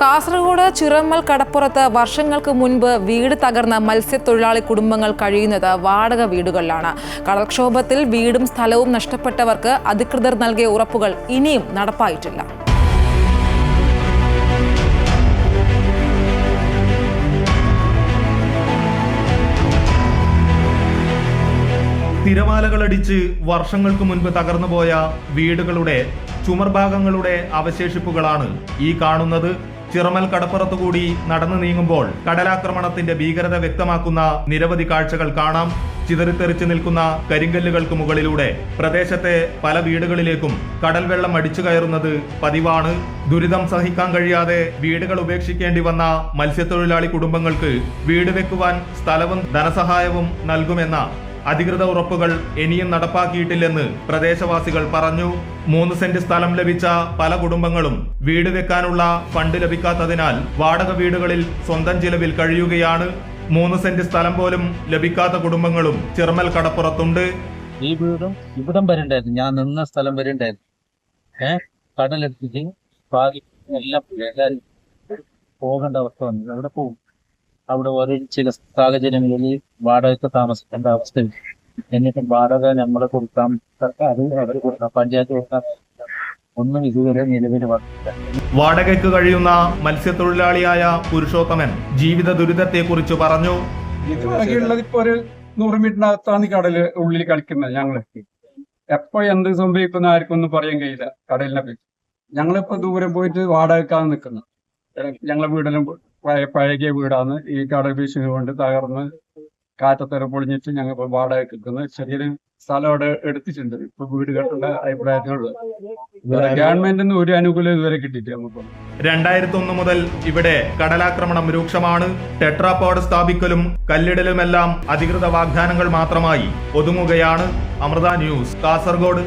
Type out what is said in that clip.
കാസർഗോഡ് ചിറമ്മൽ കടപ്പുറത്ത് വർഷങ്ങൾക്ക് മുൻപ് വീട് തകർന്ന മത്സ്യത്തൊഴിലാളി കുടുംബങ്ങൾ കഴിയുന്നത് വാടക വീടുകളിലാണ്. കടൽക്ഷോഭത്തിൽ വീടും സ്ഥലവും നഷ്ടപ്പെട്ടവർക്ക് അധികൃതർ നൽകിയ ഉറപ്പുകൾ ഇനിയും നടപ്പായിട്ടില്ല. തിരമാലകളടിച്ച് വർഷങ്ങൾക്ക് മുൻപ് തകർന്നുപോയ വീടുകളുടെ ചുമർഭാഗങ്ങളുടെ അവശേഷിപ്പുകളാണ് ഈ കാണുന്നത്. ചിറമൽ കടപ്പുറത്തുകൂടി നടന്നു നീങ്ങുമ്പോൾ കടലാക്രമണത്തിന്റെ ഭീകരത വ്യക്തമാക്കുന്ന നിരവധി കാഴ്ചകൾ കാണാം. ചിതറിത്തെറിച്ച് നിൽക്കുന്ന കരിങ്കല്ലുകൾക്ക് മുകളിലൂടെ പ്രദേശത്തെ പല വീടുകളിലേക്കും കടൽ വെള്ളം അടിച്ചു കയറുന്നത് പതിവാണ്. ദുരിതം സഹിക്കാൻ കഴിയാതെ വീടുകൾ ഉപേക്ഷിക്കേണ്ടി വന്ന മത്സ്യത്തൊഴിലാളി കുടുംബങ്ങൾക്ക് വീട് വെക്കുവാൻ സ്ഥലവും ധനസഹായവും നൽകുമെന്ന അധികൃത ഉറപ്പുകൾ ഇനിയും നടപ്പാക്കിയിട്ടില്ലെന്ന് പ്രദേശവാസികൾ പറഞ്ഞു. മൂന്ന് സെന്റ് സ്ഥലം ലഭിച്ച പല കുടുംബങ്ങളും വീട് വെക്കാനുള്ള ഫണ്ട് ലഭിക്കാത്തതിനാൽ വാടക വീടുകളിൽ സ്വന്തം ചിലവിൽ കഴിയുകയാണ്. മൂന്ന് സെന്റ് സ്ഥലം പോലും ലഭിക്കാത്ത കുടുംബങ്ങളും ചിറമൽ കടപ്പുറത്തുണ്ട്. ഈ വീടും ഇവിടം വരെ ഉണ്ടായിരുന്നു. ഞാൻ നിന്ന സ്ഥലം വരെ ഉണ്ടായിരുന്നു. കടലെടുത്തിട്ട് എല്ലാം പോകേണ്ട അവസ്ഥ വന്നു. അവിടെ പോകും? അവിടെ ഓരോ ചില സാഹചര്യങ്ങളിൽ വാടകയ്ക്ക് താമസിക്കേണ്ട അവസ്ഥ എന്നിട്ട് വാടക നമ്മൾ കൊടുക്കാം. സർക്കാർ അവർ കൊടുക്കാം പഞ്ചായത്ത് കൊടുക്കാം ഒന്നും ഇതുവരെ നിലവിൽ വന്നില്ല വാടകയ്ക്ക് കഴിയുന്ന മത്സ്യത്തൊഴിലാളിയായ പുരുഷോത്തമൻ ജീവിത ദുരിതത്തെക്കുറിച്ച് പറഞ്ഞു. ഇപ്പൊ ഒരു നൂറ് മീറ്ററിനകത്താണ് ഈ കടൽ ഉള്ളിൽ കളിക്കുന്നത് ഞങ്ങൾ. എപ്പോ എന്ത് സംഭവിക്കുന്ന ഒന്നും പറയാൻ കഴിയില്ല കടലിനെ പറ്റി. ഞങ്ങളിപ്പോ ദൂരം പോയിട്ട് വാടകക്കാണ് നിൽക്കുന്നത്. ഞങ്ങളെ വീടിലും പഴയ പഴകിയ വീടാണ് ഈ കടൽ ഭീഷണി കൊണ്ട് തകർന്ന് കാറ്റത്തര പൊളിഞ്ഞിട്ട് ഞങ്ങൾ ഇപ്പൊ വാടക നിൽക്കുന്നത് ചെറിയൊരു സ്ഥലം അവിടെ എടുത്തിട്ടുണ്ട്. ഇപ്പൊ വീട് കെട്ടേണ്ട അഭിപ്രായത്തിനുള്ളത് ഗവൺമെന്റിന് ഒരു അനുകൂലം ഇതുവരെ കിട്ടിയിട്ട് നമുക്ക്. രണ്ടായിരത്തി ഒന്ന് മുതൽ ഇവിടെ കടലാക്രമണം രൂക്ഷമാണ്. ടെട്രാപോഡ് സ്ഥാപിക്കലും കല്ലിടലുമെല്ലാം അധികൃത വാഗ്ദാനങ്ങൾ മാത്രമായി ഒതുങ്ങുകയാണ്. അമൃത ന്യൂസ് കാസർഗോഡ്.